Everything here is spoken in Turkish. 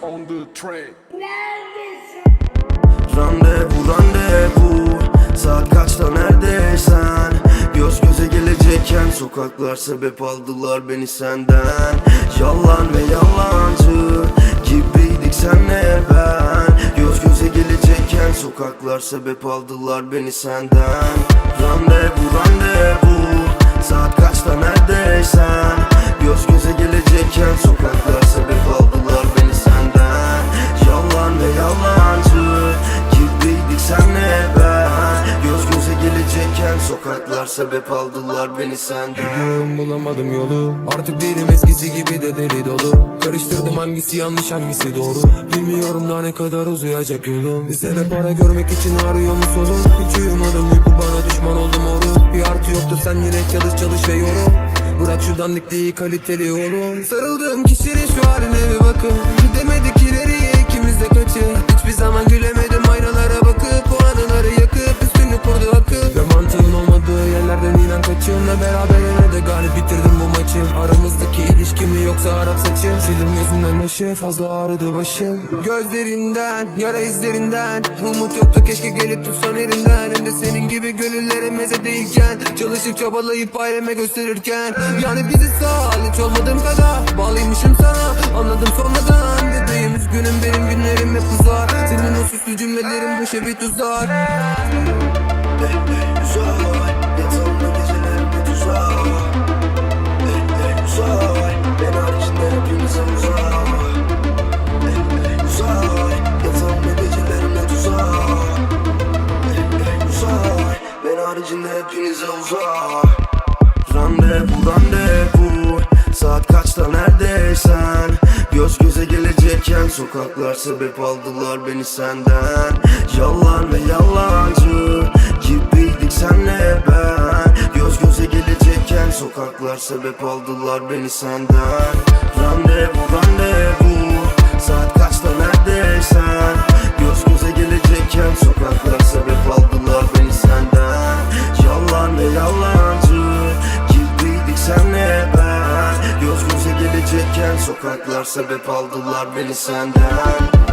on the train. Randevu randevu. Saat kaçta neredeysen? Göz göze gelecekken Sokaklar sebep aldılar beni senden. Yalan ve yalancı Gibiydik senle ben? Göz göze gelecekken Sokaklar sebep aldılar beni senden. Randevu randevu. Saat kaçta neredeysen Sokaklar sebep aldılar beni senden. Gidiyorum bulamadım yolu. Artık değilim eskisi gibi de deli dolu. Karıştırdım hangisi yanlış hangisi doğru. Bilmiyorum daha ne kadar uzayacak yolum. Lisede para görmek için arıyor mu solum Hiç uyumadım uyku bana düşman oldu moru. Bir artı yoktu sen yine çalış çalış ve yorum Bırak şu dandik kaliteli oğlum. Sarıldığım kişinin şu haline bir bakın. Gidemedik ileriye Ne beraber ne de galip bitirdim bu maçı. Aramızdaki ilişki mi yoksa Arap saçım Sildim gözümden yaşı fazla ağrıdı başım. Gözlerinden yara izlerinden. Umut yoktu keşke gelip tutsan elinden. Hem de senin gibi gönüllere meze değilken. Çalışıp çabalayıp aileme gösterirken. Yani bizi sağ hiç olmadığım kadar Bağlıymışım sana. Anladım sonradan Bebeğim üzgünüm benim günlerim hep uzar Senin o süslü cümlelerin boşa bir tuzak hepinize uzak. Randevu randevu. Saat kaçta neredeysen? Göz göze gelecekken Sokaklar sebep aldılar beni senden. Yalan ve yalancı Gibiydik senle ben. Göz göze gelecekken Sokaklar sebep aldılar beni senden. Randevu Sokaklar sebep aldılar beni senden